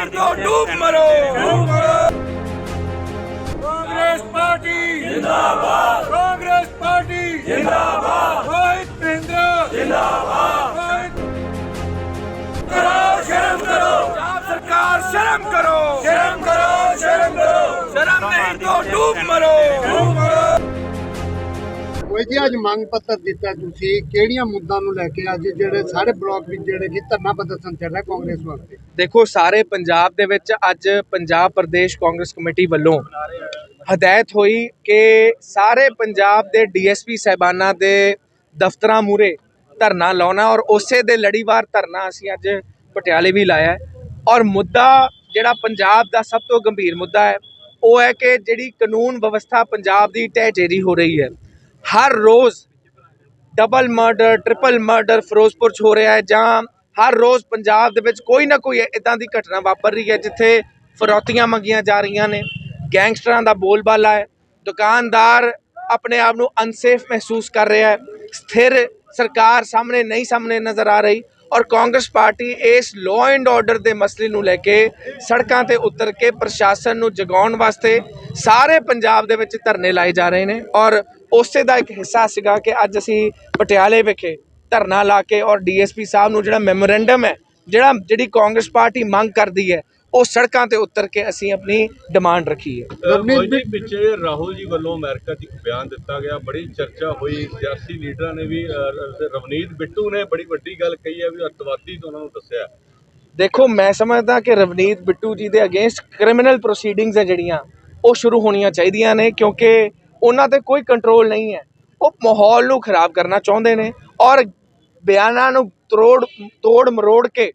ਮਾਰ ਦੋ ਡੂਬ ਮਰੋ। Congress party. ਜਿੰਦਾਬਾਦ। Congress party. ਜਿੰਦਾਬਾਦ। ਵਾਹਿ ਪਿੰਦਰ ਜਿੰਦਾਬਾਦ। ਕਰੋ ਸ਼ਰਮ ਕਰੋ। ਆਪ ਸਰਕਾਰ ਸ਼ਰਮ ਕਰੋ। ਸ਼ਰਮ ਕਰੋ ਸ਼ਰਮ ਕਰੋ। ਸ਼ਰਮ ਨਹੀਂ ਦੋ ਡੂਬ ਮਰੋ। ਕੋਈ ਜੀ ਅੱਜ ਮੰਗ ਪੱਤਰ ਦਿੱਤਾ ਤੁਸੀਂ, ਕਿਹੜੀਆਂ ਮੁੱਦਿਆਂ ਨੂੰ ਲੈ ਕੇ ਅੱਜ ਜਿਹੜੇ ਸਾਰੇ ਬਲਾਕ ਵਿੱਚ ਜਿਹੜੇ ਕਿ ਧਰਨਾ ਪ੍ਰਦਰਸ਼ਨ ਚੱਲ ਰਿਹਾ ਕਾਂਗਰਸ ਵਾਸਤੇ? ਦੇਖੋ, ਸਾਰੇ ਪੰਜਾਬ ਦੇ ਵਿੱਚ ਅੱਜ ਪੰਜਾਬ ਪ੍ਰਦੇਸ਼ ਕਾਂਗਰਸ ਕਮੇਟੀ ਵੱਲੋਂ ਹਦਾਇਤ ਹੋਈ ਕਿ ਸਾਰੇ ਪੰਜਾਬ ਦੇ ਡੀਐਸਪੀ ਸਹਿਬਾਨਾਂ ਦੇ ਦਫ਼ਤਰਾਂ ਮੂਰੇ ਧਰਨਾ ਲਾਉਣਾ ਔਰ ਉਸੇ ਦੇ ਲੜੀਵਾਰ ਧਰਨਾ ਅਸੀਂ ਅੱਜ ਪਟਿਆਲੇ ਵੀ ਲਾਇਆ ਔਰ ਮੁੱਦਾ ਜਿਹੜਾ ਪੰਜਾਬ ਦਾ ਸਭ ਤੋਂ ਗੰਭੀਰ ਮੁੱਦਾ ਹੈ, ਉਹ ਹੈ ਕਿ ਜਿਹੜੀ ਕਾਨੂੰਨ ਵਿਵਸਥਾ ਪੰਜਾਬ ਦੀ ਢਹਿ ਢੇਰੀ ਹੋ ਰਹੀ ਹੈ ਹਰ ਰੋਜ਼ double murder triple murder Ferozepur 'ਚ ਹੋ ਰਿਹਾ ਹੈ, ਜਾਂ ਹਰ ਰੋਜ਼ ਪੰਜਾਬ ਦੇ ਵਿੱਚ ਕੋਈ ਨਾ ਕੋਈ ਇਦਾਂ ਦੀ ਘਟਨਾ ਵਾਪਰ ਰਹੀ ਹੈ, ਜਿੱਥੇ ਫਰੌਤੀਆਂ ਮੰਗੀਆਂ ਜਾ ਰਹੀਆਂ ਨੇ, ਗੈਂਗਸਟਰਾਂ ਦਾ ਬੋਲਬਾਲਾ ਹੈ, ਦੁਕਾਨਦਾਰ ਆਪਣੇ ਆਪ ਨੂੰ ਅਨਸੇਫ ਮਹਿਸੂਸ ਕਰ ਰਿਹਾ ਹੈ, ਸਥਿਰ ਸਰਕਾਰ ਸਾਹਮਣੇ ਨਹੀਂ ਸਾਹਮਣੇ ਨਜ਼ਰ ਆ ਰਹੀ ਔਰ ਕਾਂਗਰਸ ਪਾਰਟੀ ਇਸ ਲਾਅ ਐਂਡ ਆਰਡਰ ਦੇ ਮਸਲੇ ਨੂੰ ਲੈ ਕੇ ਸੜਕਾਂ ਤੇ ਉਤਰ ਕੇ ਪ੍ਰਸ਼ਾਸਨ ਨੂੰ ਜਗਾਉਣ ਵਾਸਤੇ ਸਾਰੇ ਪੰਜਾਬ ਦੇ ਵਿੱਚ ਧਰਨੇ ਲਾਏ ਜਾ ਰਹੇ ਨੇ ਔਰ ਉਸੇ ਦਾ ਇੱਕ ਹਿੱਸਾ ਸੀਗਾ ਕਿ ਅੱਜ ਅਸੀਂ ਪਟਿਆਲੇ ਵਿਖੇ ਧਰਨਾ ਲਾ ਕੇ ਔਰ ਡੀਐਸਪੀ ਸਾਹਿਬ ਨੂੰ ਜਿਹੜਾ ਮੈਮੋਰੈਂਡਮ ਹੈ ਜਿਹੜਾ ਜਿਹੜੀ ਕਾਂਗਰਸ ਪਾਰਟੀ ਮੰਗ ਕਰਦੀ ਹੈ ਉਹ ਸੜਕਾਂ ਤੇ ਉਤਰ ਕੇ ਅਸੀਂ ਆਪਣੀ ਡਿਮਾਂਡ ਰੱਖੀ ਹੈ। ਰਵਨੀਤ ਪਿੱਛੇ ਰਾਹੁਲ ਜੀ ਵੱਲੋਂ ਅਮਰੀਕਾ 'ਚ ਇੱਕ ਬਿਆਨ ਦਿੱਤਾ ਗਿਆ ਬੜੀ ਚਰਚਾ ਹੋਈ ਸਿਆਸੀ ਲੀਡਰਾਂ ਨੇ ਵੀ ਰਵਨੀਤ ਬਿੱਟੂ ਨੇ ਬੜੀ ਵੱਡੀ ਗੱਲ ਕਹੀ ਹੈ ਵੀ ਅੱਤਵਾਦੀ ਤੋਂ ਉਹਨਾਂ ਨੂੰ ਦੱਸਿਆ। ਦੇਖੋ ਮੈਂ ਸਮਝਦਾ ਕਿ ਰਵਨੀਤ ਬਿੱਟੂ ਜੀ ਦੇ ਅਗੇਂਸਟ ਕ੍ਰਿਮੀਨਲ ਪ੍ਰੋਸੀਡਿੰਗਸ ਹੈ ਜਿਹੜੀਆਂ ਉਹ ਸ਼ੁਰੂ ਹੋਣੀਆਂ ਚਾਹੀਦੀਆਂ ਨੇ ਕਿਉਂਕਿ ਉਹਨਾਂ ਤੇ ਕੋਈ ਕੰਟਰੋਲ ਨਹੀਂ ਹੈ। ਉਹ ਮਾਹੌਲ ਨੂੰ ਖਰਾਬ ਕਰਨਾ ਚਾਹੁੰਦੇ ਨੇ ਔਰ ਬਿਆਨਾਂ ਨੂੰ ਤਰੋੜ ਤੋੜ ਮਰੋੜ ਕੇ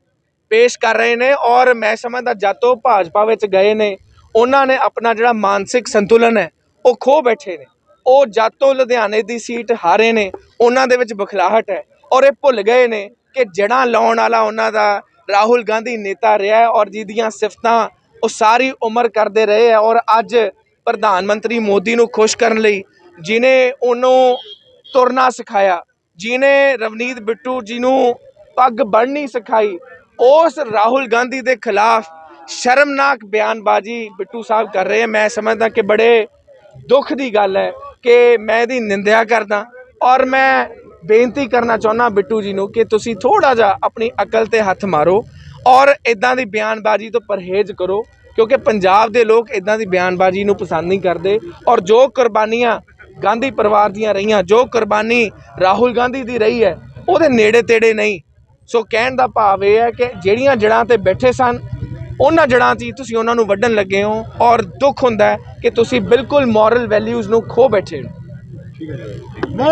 ਪੇਸ਼ ਕਰ ਰਹੇ ਨੇ ਔਰ ਮੈਂ ਸਮਝਦਾ ਜਦ ਤੋਂ ਭਾਜਪਾ ਵਿੱਚ ਗਏ ਨੇ, ਉਹਨਾਂ ਨੇ ਆਪਣਾ ਜਿਹੜਾ ਮਾਨਸਿਕ ਸੰਤੁਲਨ ਹੈ, ਉਹ ਖੋ ਬੈਠੇ ਨੇ। ਉਹ ਜਦ ਤੋਂ ਲੁਧਿਆਣੇ ਦੀ ਸੀਟ ਹਾਰੇ ਨੇ, ਉਹਨਾਂ ਦੇ ਵਿੱਚ ਬਖਲਾਹਟ ਹੈ ਔਰ ਇਹ ਭੁੱਲ ਗਏ ਨੇ ਕਿ ਜੜਾਂ ਲਾਉਣ ਵਾਲਾ ਉਹਨਾਂ ਦਾ ਰਾਹੁਲ ਗਾਂਧੀ ਨੇਤਾ ਰਿਹਾ ਔਰ ਜਿਹਦੀਆਂ ਸਿਫਤਾਂ ਉਹ ਸਾਰੀ ਉਮਰ ਕਰਦੇ ਰਹੇ ਹੈ ਔਰ ਅੱਜ ਪ੍ਰਧਾਨ ਮੰਤਰੀ ਮੋਦੀ ਨੂੰ ਖੁਸ਼ ਕਰਨ ਲਈ ਜਿਨੇ ਉਹਨੂੰ ਤੁਰਨਾ ਸਿਖਾਇਆ, ਜਿਨੇ ਰਵਨੀਤ ਬਿੱਟੂ ਜੀ ਨੂੰ ਪੱਗ ਬੰਨ੍ਹਣੀ ਸਿਖਾਈ, ਉਸ ਰਾਹੁਲ ਗਾਂਧੀ ਦੇ ਖਿਲਾਫ ਸ਼ਰਮਨਾਕ ਬਿਆਨਬਾਜ਼ੀ ਬਿੱਟੂ ਸਾਹਿਬ ਕਰ ਰਹੇ ਹੈ ਮੈਂ ਸਮਝਦਾ ਕਿ ਬੜੇ ਦੁੱਖ ਦੀ ਗੱਲ ਹੈ ਕਿ ਮੈਂ ਇਹਦੀ ਨਿੰਦਿਆ ਕਰਦਾ ਔਰ ਮੈਂ ਬੇਨਤੀ ਕਰਨਾ ਚਾਹੁੰਦਾ ਬਿੱਟੂ ਜੀ ਨੂੰ ਕਿ ਤੁਸੀਂ ਥੋੜਾ ਜਿਹਾ ਆਪਣੀ ਅਕਲ ਤੇ ਹੱਥ ਮਾਰੋ ਔਰ ਇਦਾਂ ਦੀ ਬਿਆਨਬਾਜ਼ੀ ਤੋਂ ਪਰਹੇਜ਼ ਕਰੋ। ਕਿਉਂਕਿ ਪੰਜਾਬ ਦੇ ਲੋਕ ਇਦਾਂ ਦੀ ਬਿਆਨਬਾਜ਼ੀ ਨੂੰ ਪਸੰਦ ਨਹੀਂ ਕਰਦੇ ਔਰ ਜੋ ਕੁਰਬਾਨੀਆਂ ਗਾਂਧੀ ਪਰਿਵਾਰ ਦੀਆਂ ਰਹੀਆਂ ਜੋ ਕੁਰਬਾਨੀ ਰਾਹੁਲ ਗਾਂਧੀ ਦੀ ਰਹੀ ਹੈ ਉਹਦੇ ਨੇੜੇ ਤੇੜੇ ਨਹੀਂ। ਸੋ ਕਹਿਣ ਦਾ ਭਾਵ ਇਹ ਹੈ ਕਿ ਜਿਹੜੀਆਂ ਜੜਾਂ ਤੇ ਬੈਠੇ ਸਨ ਉਹਨਾਂ ਜੜਾਂ 'ਚ ਹੀ ਤੁਸੀਂ ਉਹਨਾਂ ਨੂੰ ਵੱਢਣ ਲੱਗੇ ਹੋ ਔਰ ਦੁੱਖ ਹੁੰਦਾ ਹੈ ਕਿ ਤੁਸੀਂ ਬਿਲਕੁਲ ਮੋਰਲ ਵੈਲਿਊਜ਼ ਨੂੰ ਖੋ ਬੈਠੇ ਹੋ।